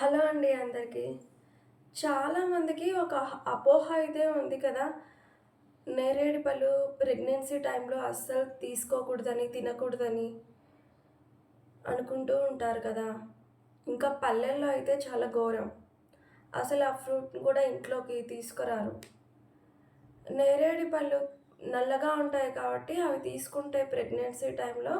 Hello అండి అందరికీ. చాలామందికి ఒక అపోహ అయితే ఉంది కదా. నేరేడు పళ్ళు ప్రెగ్నెన్సీ టైంలో అస్సలు తీసుకోకూడదని తినకూడదని అనుకుంటూ ఉంటారు కదా. ఇంకా పల్లెల్లో అయితే చాలా ఘోరం. అసలు ఆ ఫ్రూట్ కూడా ఇంట్లోకి తీసుకురారు. నేరేడు పళ్ళు నల్లగా ఉంటాయి కాబట్టి అవి తీసుకుంటే ప్రెగ్నెన్సీ టైంలో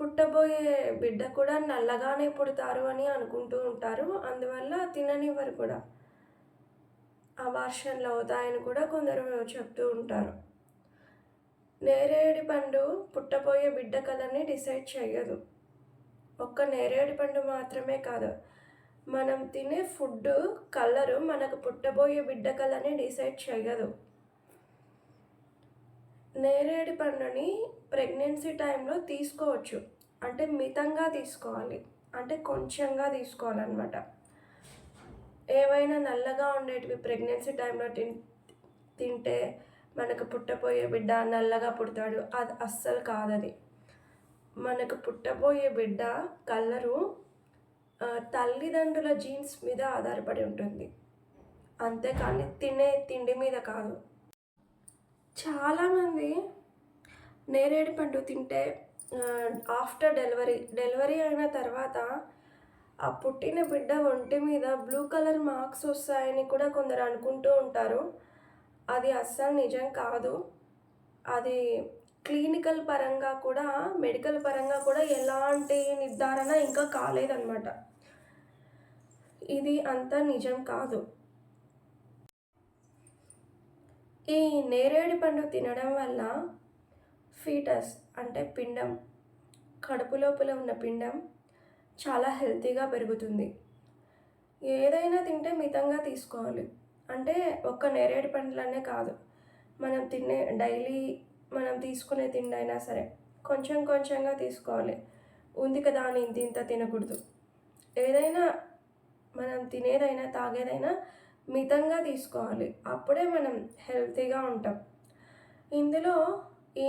పుట్టబోయే బిడ్డ కూడా నల్లగానే పుడతారు అని అనుకుంటూ ఉంటారు. అందువల్ల తిననివ్వరు కూడా. అబార్షన్లు అవుతాయని కూడా కొందరు చెప్తూ ఉంటారు. నేరేడి పండు పుట్టబోయే బిడ్డ కలని డిసైడ్ చేయదు ఒక్క నేరేడి పండు మాత్రమే కాదు మనం తినే ఫుడ్ కలరు మనకు పుట్టబోయే బిడ్డ కలని డిసైడ్ చేయదు నేరేడు పండుని ప్రెగ్నెన్సీ టైంలో తీసుకోవచ్చు. అంటే మితంగా తీసుకోవాలి. అంటే కొంచెంగా తీసుకోవాలన్నమాట. ఏవైనా నల్లగా ఉండేటివి ప్రెగ్నెన్సీ టైంలో తిన్ తింటే మనకు పుట్టబోయే బిడ్డ నల్లగా పుడతాడు. అది అస్సలు కాదది. మనకు పుట్టబోయే బిడ్డ కలరు తల్లిదండ్రుల జీన్స్ మీద ఆధారపడి ఉంటుంది. అంతేకాని తినే తిండి మీద కాదు. చాలామంది నేరేడు పండు తింటే ఆఫ్టర్ డెలివరీ. డెలివరీ అయిన తర్వాత ఆ పుట్టిన బిడ్డ ఒంటి మీద బ్లూ కలర్ మార్క్స్ వస్తాయని కూడా కొందరు అనుకుంటూ ఉంటారు. అది అస్సలు నిజం కాదు. అది క్లినికల్ పరంగా కూడా మెడికల్ పరంగా కూడా ఎలాంటి నిర్ధారణ ఇంకా కాలేదన్నమాట. ఇది అంత నిజం కాదు. ఈ నేరేడు పండు తినడం వల్ల ఫీటస్ అంటే పిండం. కడుపు లోపల ఉన్న పిండం చాలా హెల్తీగా పెరుగుతుంది. ఏదైనా తింటే మితంగా తీసుకోవాలి. అంటే ఒక్క నేరేడు పండ్లనే కాదు. మనం తినే డైలీ మనం తీసుకునే తిండి అయినా సరే కొంచెం కొంచెంగా తీసుకోవాలి. ఉంది కదా అని ఇంత ఇంత తినకూడదు. ఏదైనా మనం తినేదైనా తాగేదైనా మితంగా తీసుకోవాలి. అప్పుడే మనం హెల్తీగా ఉంటాం. ఇందులో ఈ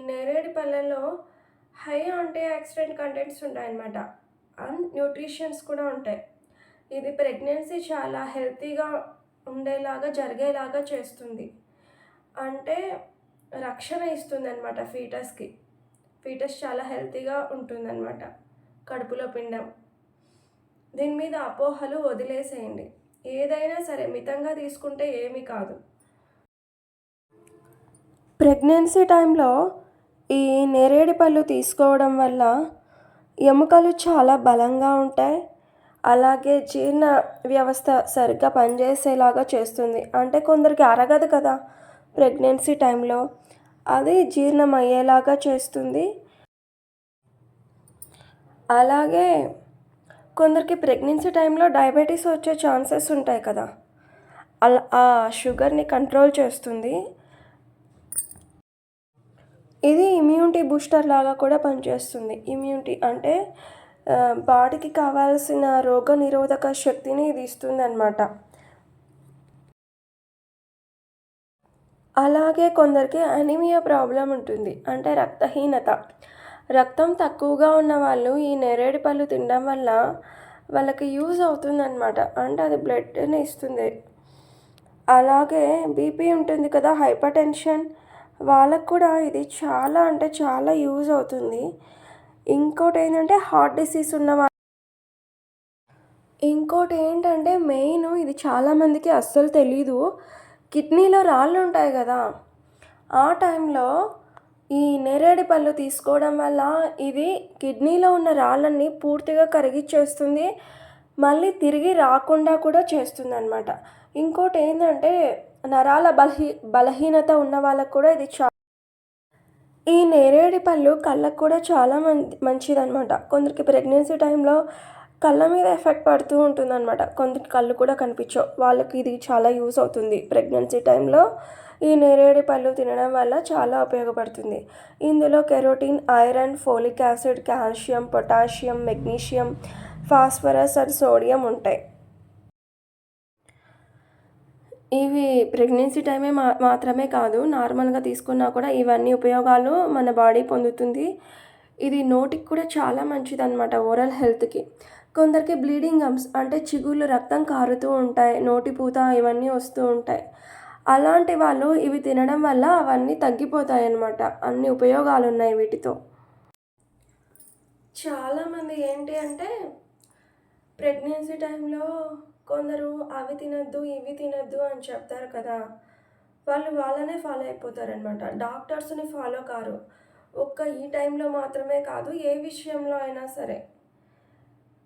నేరేడు పల్లెల్లో హై యాంటీ యాక్సిడెంట్ కంటెంట్స్ ఉంటాయన్నమాట. అండ్ న్యూట్రిషన్స్ కూడా ఉంటాయి. ఇది ప్రెగ్నెన్సీ చాలా హెల్తీగా ఉండేలాగా జరిగేలాగా చేస్తుంది. అంటే రక్షణ ఇస్తుంది అనమాట ఫీటస్కి. ఫీటస్ చాలా హెల్తీగా ఉంటుందన్నమాట. కడుపులో పిండం. దీని మీద అపోహలు వదిలేసేయండి. ఏదైనా సరే మితంగా తీసుకుంటే ఏమీ కాదు. ప్రెగ్నెన్సీ టైంలో ఈ నేరేడు పళ్ళు తీసుకోవడం వల్ల ఎముకలు చాలా బలంగా ఉంటాయి. అలాగే జీర్ణ వ్యవస్థ సరిగ్గా పనిచేసేలాగా చేస్తుంది. అంటే కొందరికి అరగదు కదా ప్రెగ్నెన్సీ టైంలో. అది జీర్ణం అయ్యేలాగా చేస్తుంది. అలాగే కొందరికి ప్రెగ్నెన్సీ టైంలో డయాబెటీస్ వచ్చే ఛాన్సెస్ ఉంటాయి కదా. అలా ఆ షుగర్ని కంట్రోల్ చేస్తుంది. ఇది ఇమ్యూనిటీ బూస్టర్ లాగా కూడా పనిచేస్తుంది. ఇమ్యూనిటీ అంటే బాడీకి కావాల్సిన రోగ నిరోధక శక్తిని ఇది ఇస్తుంది అనమాట అలాగే కొందరికి అనీమియా ప్రాబ్లం ఉంటుంది. అంటే రక్తహీనత. రక్తం తక్కువగా ఉన్న వాళ్ళు ఈ నేరేడు పళ్ళు తినడం వల్ల వాళ్ళకి యూజ్ అవుతుందన్నమాట. అంటే అది బ్లడ్ని ఇస్తుంది. అలాగే బీపీ ఉంటుంది కదా హైపర్ టెన్షన్ వాళ్ళకు కూడా ఇది చాలా అంటే చాలా యూజ్ అవుతుంది. ఇంకోటి ఏంటంటే హార్ట్ డిసీజ్ ఉన్న ఇంకోటి ఏంటంటే మెయిన్ ఇది చాలామందికి అస్సలు తెలీదు. కిడ్నీలో రాళ్ళు ఉంటాయి కదా ఆ టైంలో ఈ నేరేడి పళ్ళు తీసుకోవడం వల్ల ఇది కిడ్నీలో ఉన్న రాళ్ళని పూర్తిగా కరిగిచ్చేస్తుంది. మళ్ళీ తిరిగి రాకుండా కూడా చేస్తుంది అనమాట ఇంకోటి ఏంటంటే నరాల బలహీ బలహీనత ఉన్న వాళ్ళకు కూడా ఇది చా ఈ నేరేడి పళ్ళు కళ్ళకు కూడా చాలా మంచిదనమాట మంచిదన్నమాట. కొందరికి ప్రెగ్నెన్సీ టైంలో కళ్ళ మీద ఎఫెక్ట్ పడుతూ ఉంటుందన్నమాట. కొందరికి కళ్ళు కూడా కనిపించవు. వాళ్ళకి ఇది చాలా యూస్ అవుతుంది. ప్రెగ్నెన్సీ టైంలో ఈ నేరేడి పళ్ళు తినడం వల్ల చాలా ఉపయోగపడుతుంది. ఇందులో carotene iron folic acid calcium potassium magnesium phosphorus and sodium ఉంటాయి. ఇవి ప్రెగ్నెన్సీ టైమే మా మాత్రమే కాదు నార్మల్గా తీసుకున్నా కూడా ఇవన్నీ ఉపయోగాలు మన బాడీ పొందుతుంది. ఇది నోటికి కూడా చాలా మంచిది అనమాట ఓరల్ హెల్త్కి. కొందరికి బ్లీడింగ్ గమ్స్ అంటే చిగుళ్ళు రక్తం కారుతూ ఉంటాయి నోటి పూత ఇవన్నీ వస్తూ ఉంటాయి. అలాంటి వాళ్ళు ఇవి తినడం వల్ల అవన్నీ తగ్గిపోతాయి అన్నమాట అన్ని ఉపయోగాలు ఉన్నాయి వీటితో. చాలామంది ఏంటి అంటే ప్రెగ్నెన్సీ టైంలో కొందరు అవి తినద్దు ఇవి తినద్దు అని చెప్తారు కదా. వాళ్ళు వాళ్ళనే ఫాలో అయిపోతారనమాట డాక్టర్స్ని ఫాలో కారు. ఒక్క ఈ టైంలో మాత్రమే కాదు ఏ విషయంలో అయినా సరే.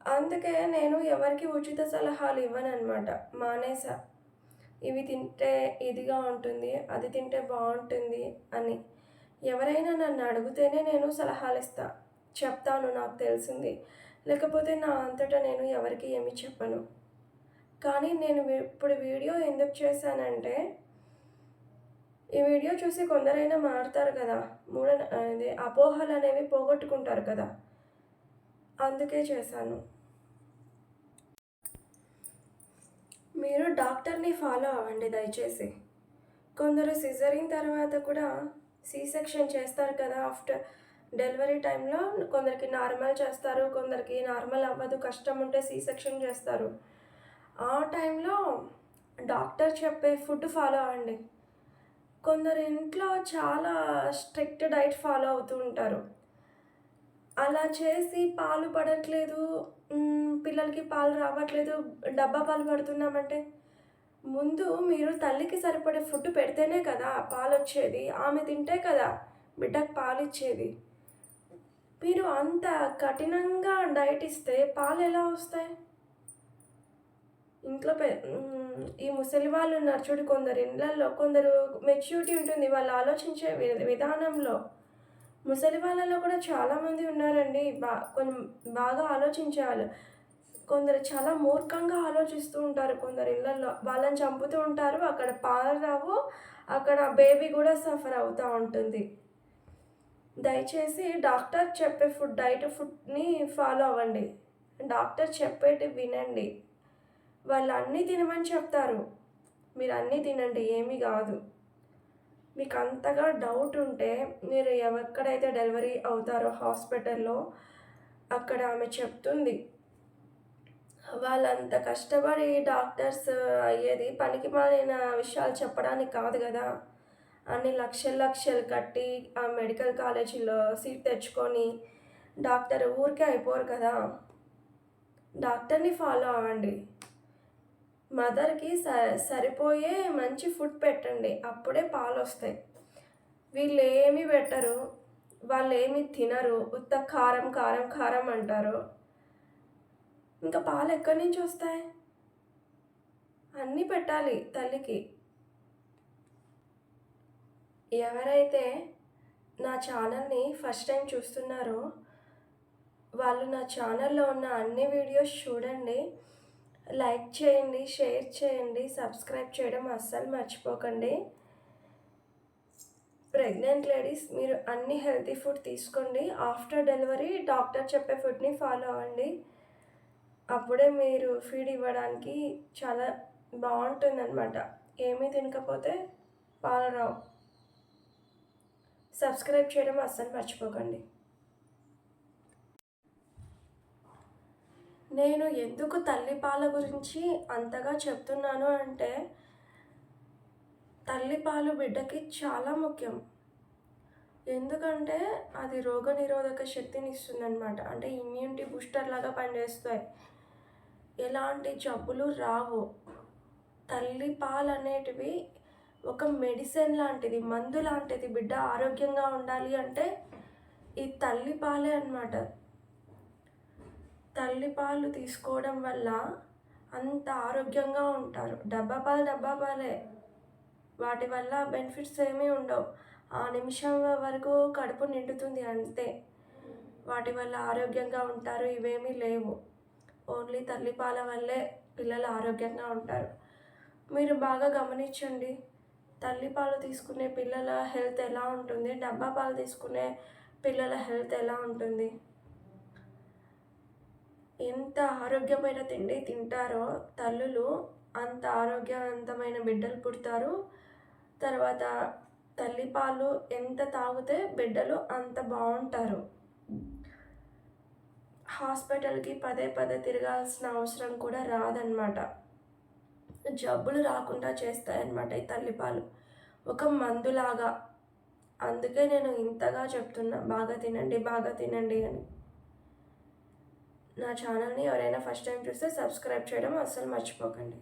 అందుకే నేను ఎవరికి ఉచిత సలహాలు ఇవ్వనమాట మానేసా. ఇవి తింటే ఇదిగా ఉంటుంది అది తింటే బాగుంటుంది అని. ఎవరైనా నన్ను అడిగితేనే నేను సలహాలు ఇస్తా. చెప్తాను నాకు తెలిసింది. లేకపోతే నా అంతటా నేను ఎవరికి ఏమి చెప్పను. కానీ నేను ఇప్పుడు వీడియో ఎందుకు చేశానంటే ఈ వీడియో చూసి కొందరైనా మారుతారు కదా. మూఢ ఇది అపోహలు అనేవి పోగొట్టుకుంటారు కదా. అందుకే చేశాను. మీరు డాక్టర్ని ఫాలో అవ్వండి దయచేసి. కొందరు సిజరిన్ తర్వాత కూడా సి సెక్షన్ చేస్తారు కదా ఆఫ్టర్ డెలివరీ టైంలో. కొందరికి నార్మల్ చేస్తారు కొందరికి నార్మల్ అవ్వదు కష్టం ఉంటే సి సెక్షన్ చేస్తారు. ఆ టైంలో డాక్టర్ చెప్పే ఫుడ్ ఫాలో అవ్వండి. కొందరు ఇంట్లో చాలా స్ట్రిక్ట్ డైట్ ఫాలో అవుతూ ఉంటారు. అలా చేసి పాలు పడట్లేదు పిల్లలకి పాలు రావట్లేదు డబ్బా పాలు పడుతున్నామంటే ముందు మీరు తల్లికి సరిపడే ఫుడ్ పెడితేనే కదా పాలు వచ్చేది ఆమె తింటే కదా బిడ్డకు పాలు ఇచ్చేది మీరు అంత కఠినంగా డైట్ ఇస్తే పాలు ఎలా వస్తాయి? ఇంట్లో పె ఈ ముసలి వాళ్ళు ఉన్నారు చూడు కొందరు ఇళ్ళల్లో కొందరు మెచ్యూరిటీ ఉంటుంది వాళ్ళు ఆలోచించే విధానంలో. ముసలి వాళ్ళలో కూడా చాలామంది ఉన్నారండి బా కొంచెం బాగా ఆలోచించాలి కొందరు చాలా మూర్ఖంగా ఆలోచిస్తూ ఉంటారు కొందరు ఇళ్ళల్లో వాళ్ళని చంపుతూ ఉంటారు అక్కడ పాలరావు అక్కడ బేబీ కూడా సఫర్ అవుతూ ఉంటుంది. దయచేసి డాక్టర్ చెప్పే ఫుడ్ డైట్ ఫుడ్ని ఫాలో అవ్వండి. డాక్టర్ చెప్పేటి వినండి. వాళ్ళు అన్నీ తినమని చెప్తారు. మీరు అన్నీ తినండి ఏమీ కాదు. మీకు అంతగా డౌట్ ఉంటే మీరు ఎక్కడైతే డెలివరీ అవుతారో హాస్పిటల్లో అక్కడ ఆమె చెప్తుంది. వాళ్ళంత కష్టపడి డాక్టర్స్ అయ్యేది పనికి మాలిన విషయాలు చెప్పడానికి కాదు కదా. అన్ని లక్షలు లక్షలు కట్టి ఆ మెడికల్ కాలేజీలో సీట్ తెచ్చుకొని డాక్టర్ ఊరికే అయిపోరు కదా. డాక్టర్ని ఫాలో అవ్వండి. మదర్కి స సరిపోయే మంచి ఫుడ్ పెట్టండి. అప్పుడే పాలు వస్తాయి వీళ్ళు ఏమి పెట్టరు? వాళ్ళు ఏమి తినరు? ఉత్త కారం కారం కారం అంటారు. ఇంకా పాలు ఎక్కడి నుంచి వస్తాయి? అన్నీ పెట్టాలి తల్లికి. ఎవరైతే నా ఛానల్ని ఫస్ట్ టైం చూస్తున్నారో వాళ్ళు నా ఛానల్లో ఉన్న అన్ని వీడియోస్ చూడండి. లైక్ చేయండి షేర్ చేయండి సబ్స్క్రైబ్ చేయడం అస్సలు మర్చిపోకండి. ప్రెగ్నెంట్ లేడీస్ మీరు అన్ని హెల్తీ ఫుడ్ తీసుకోండి. ఆఫ్టర్ డెలివరీ డాక్టర్ చెప్పే ఫుడ్ని ఫాలో అవ్వండి. అప్పుడే మీరు ఫీడ్ ఇవ్వడానికి చాలా బాగుంటుంది అనమాట ఏమీ తినకపోతే పాలరావు సబ్స్క్రైబ్ చేయడం అస్సలు మర్చిపోకండి. నేను ఎందుకు తల్లిపాల గురించి అంతగా చెప్తున్నాను అంటే తల్లిపాలు బిడ్డకి చాలా ముఖ్యం. ఎందుకంటే అది రోగ నిరోధక శక్తిని ఇస్తుందన్నమాట. అంటే ఇమ్యూనిటీ బూస్టర్ లాగా పనిచేస్తాయి. ఎలాంటి జబ్బులు రావు. తల్లిపాలు అనేటివి ఒక మెడిసిన్ లాంటిది మందు లాంటిది. బిడ్డ ఆరోగ్యంగా ఉండాలి అంటే ఈ తల్లిపాలే తల్లిపాలు తీసుకోవడం వల్ల అంత ఆరోగ్యంగా ఉంటారు. డబ్బా పాలు డబ్బా పాలే. వాటి వల్ల బెనిఫిట్స్ ఏమీ ఉండవు. ఆ నిమిషం వరకు కడుపు నిండుతుంది అంతే. వాటి వల్ల ఆరోగ్యంగా ఉంటారు ఇవేమీ లేవు. ఓన్లీ తల్లిపాల వల్లే పిల్లలు ఆరోగ్యంగా ఉంటారు. మీరు బాగా గమనించండి. తల్లిపాలు తీసుకునే పిల్లల హెల్త్ ఎలా ఉంటుంది? డబ్బా పాలు తీసుకునే పిల్లల హెల్త్ ఎలా ఉంటుంది? ఎంత ఆరోగ్యమైన తిండి తింటారో తల్లులు అంత ఆరోగ్యవంతమైన బిడ్డలు పుడతారు. తర్వాత తల్లిపాలు ఎంత తాగితే బిడ్డలు అంత బాగుంటారు. హాస్పిటల్కి పదే పదే తిరగాల్సిన అవసరం కూడా రాదనమాట జబ్బులు రాకుండా చేస్తాయన్నమాట ఈ తల్లిపాలు ఒక మందులాగా. అందుకే నేను ఇంతగా చెప్తున్నా బాగా తినండి బాగా తినండి అని. నా ఛానల్ని ఎవరైనా ఫస్ట్ టైం చూస్తే సబ్స్క్రైబ్ చేయడం అస్సలు మర్చిపోకండి.